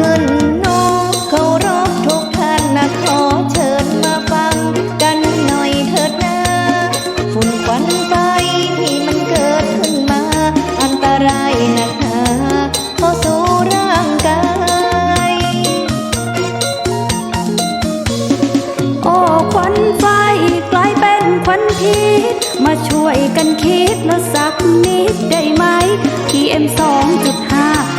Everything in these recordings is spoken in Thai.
ขึ้นเขารบทุกท่านนะขอเชิญมาฟังกันหน่อยเถิดนะฝุ่นควันไฟที่มันเกิดขึ้นมา อันตรายนักหนาเข้าสู่ร่างกาย โอ้ควันไฟกลายเป็นควันพิษมาช่วยกันคิดและสักนิดได้ไหม PM 2.5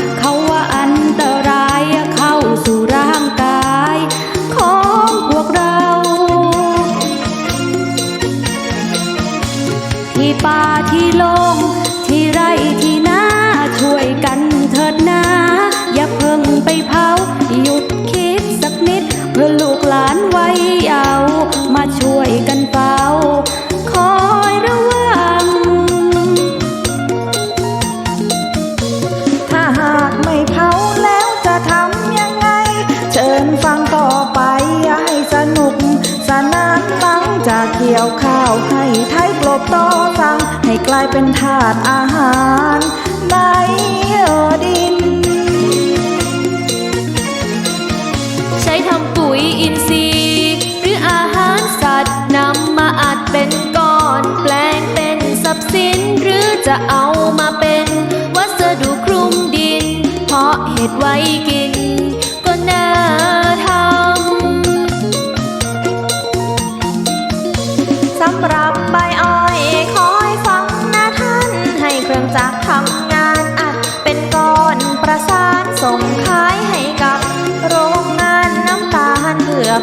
ที่ป่าที่โลงที่ไร่ที่นาช่วยกันเถิดนาอย่าเพิ่งไปเผาหยุดคิดสักนิดเพื่อลูกหลานไว้เอา มาช่วยกันเฝ้าคอยระวัง ถ้าหากไม่เผาแล้วจะทำยังไง เชิญฟังต่อไปให้สนุก สนานหลังจากเกี่ยวข้า ไทยกลบต่อสั่งให้กลายเป็นถาดอาหารในดิน ใช้ทำปุ๋ยอินทรีย์หรืออาหารสัตว์นำมาอัดเป็นก้อนแปลงเป็นทรัพย์สินหรือจะเอามาเป็นวัสดุคลุมดิน เพาะเห็ดไว้กิน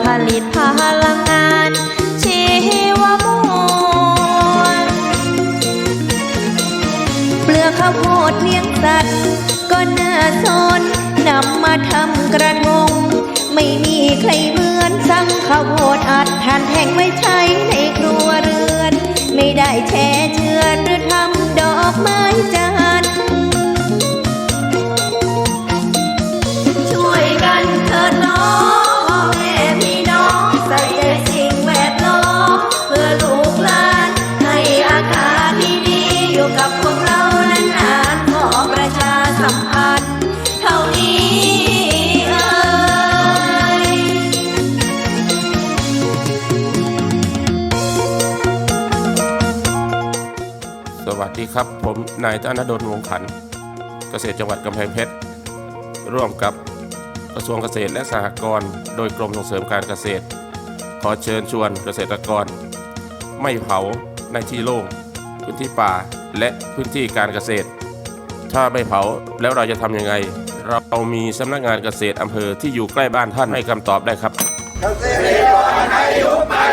ผลิตพลังงานชีวมวลเปลือกข้าวโพดเลี้ยงสัตว์ ก็น่าสนนำมาทำกระทง ไม่มีใครเหมือนสั่งข้าวโพดอัดทานแห้งไว้ใช้ในครัวเรือน ไม่ได้แช่เชือดหรือทำดอกไม้จัน ดีครับ ผมนายธนดลวงขัน เกษตรจังหวัดกำแพงเพชร ร่วมกับกระทรวงเกษตรและสหกรณ์โดยกรมส่งเสริมการเกษตร ขอเชิญชวนเกษตรกร ไม่เผาในที่โล่งพื้นที่ป่าและพื้นที่การเกษตร ถ้าไม่เผาแล้วเราจะทำยังไง เรามีสำนักงานเกษตรอำเภอที่อยู่ใกล้บ้านท่านให้คำตอบได้ครับเกษตรกรให้ยุคใหม่